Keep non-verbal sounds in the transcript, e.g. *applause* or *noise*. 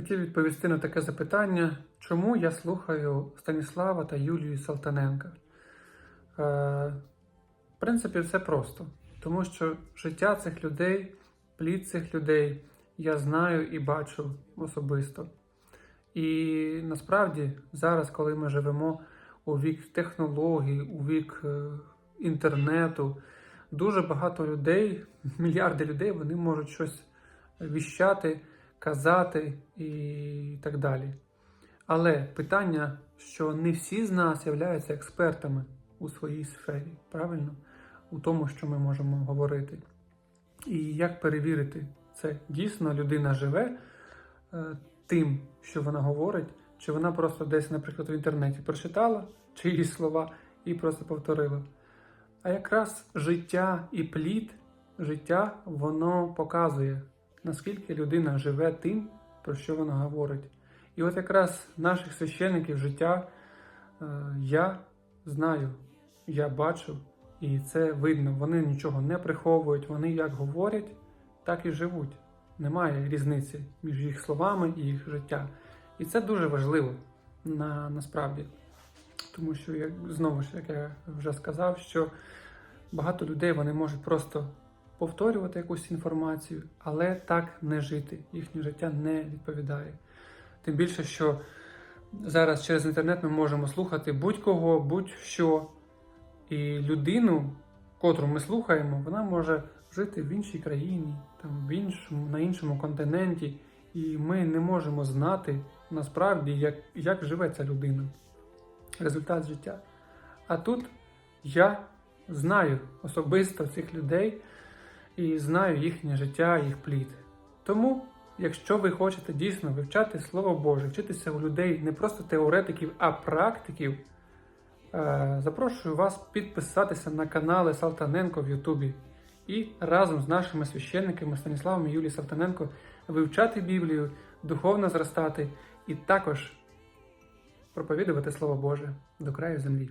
Хотів відповісти на таке запитання, чому я слухаю Станіслава та Юлію Салтаненка. Е, в принципі, все просто, тому що життя цих людей, плід цих людей я знаю і бачу особисто. І насправді зараз, коли ми живемо у вік технологій, у вік е, інтернету, дуже багато людей, *laughs* мільярди людей, вони можуть щось віщати, казати і так далі. Але питання, що не всі з нас являються експертами у своїй сфері, правильно? У тому, що ми можемо говорити. І як перевірити це? Дійсно, людина живе е, тим, що вона говорить, чи вона просто десь, наприклад, в інтернеті прочитала чиїсь слова і просто повторила. А якраз життя і плід, життя, воно показує, наскільки людина живе тим, про що вона говорить. І от якраз наших священиків життя е, я знаю, я бачу, і це видно. Вони нічого не приховують, вони як говорять, так і живуть. Немає різниці між їх словами і їх життя. І це дуже важливо на, насправді. Тому що, як, знову ж, як я вже сказав, що багато людей вони можуть просто повторювати якусь інформацію, але так не жити. Їхнє життя не відповідає. Тим більше, що зараз через інтернет ми можемо слухати будь-кого, будь-що. І людину, котру ми слухаємо, вона може жити в іншій країні, там, в іншому, на іншому континенті, і ми не можемо знати насправді, як, як живе ця людина, результат життя. А тут я знаю особисто цих людей і знаю їхнє життя, їх плід. Тому, якщо ви хочете дійсно вивчати Слово Боже, вчитися у людей не просто теоретиків, а практиків. Е, Запрошую вас підписатися на канали Салтаненко в Ютубі і разом з нашими священниками Станіславом і Юлією Салтаненко вивчати Біблію, духовно зростати і також проповідувати Слово Боже до краю землі.